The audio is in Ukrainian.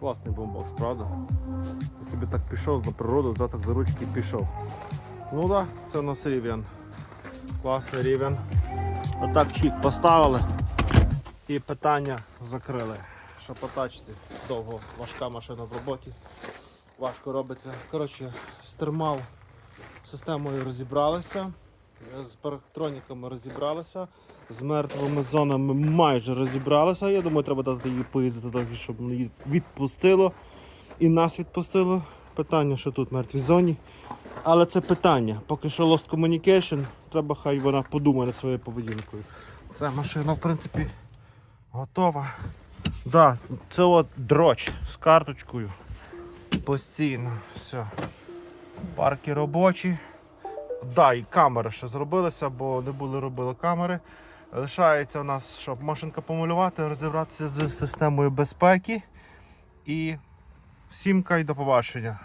Класний бомбокс, правда? Ти собі так пішов на природу, за так за ручки пішов. Ну так, да, це у нас рівень. Класний рівень. Отак чік поставили і питання закрили. Що по тачці довго важка машина в роботі. Важко робиться. Коротше, з термал системою розібралися, з парктроніками розібралися, з мертвими зонами майже розібралися. Я думаю, треба дати її поїздити трохи, щоб її відпустило. І нас відпустило. Питання, що тут в мертвій зоні. Але це питання. Поки що Lost Communication, треба хай вона подумає над своєю поведінкою. Ця машина, в принципі, готова. Да, це от дроч з карточкою. Постійно. Все. Парки робочі. Да, і камери ще зробилися, бо не були робили камери. Лишається у нас, щоб машинка помалювати, розібратися з системою безпеки. І сімка і до побачення.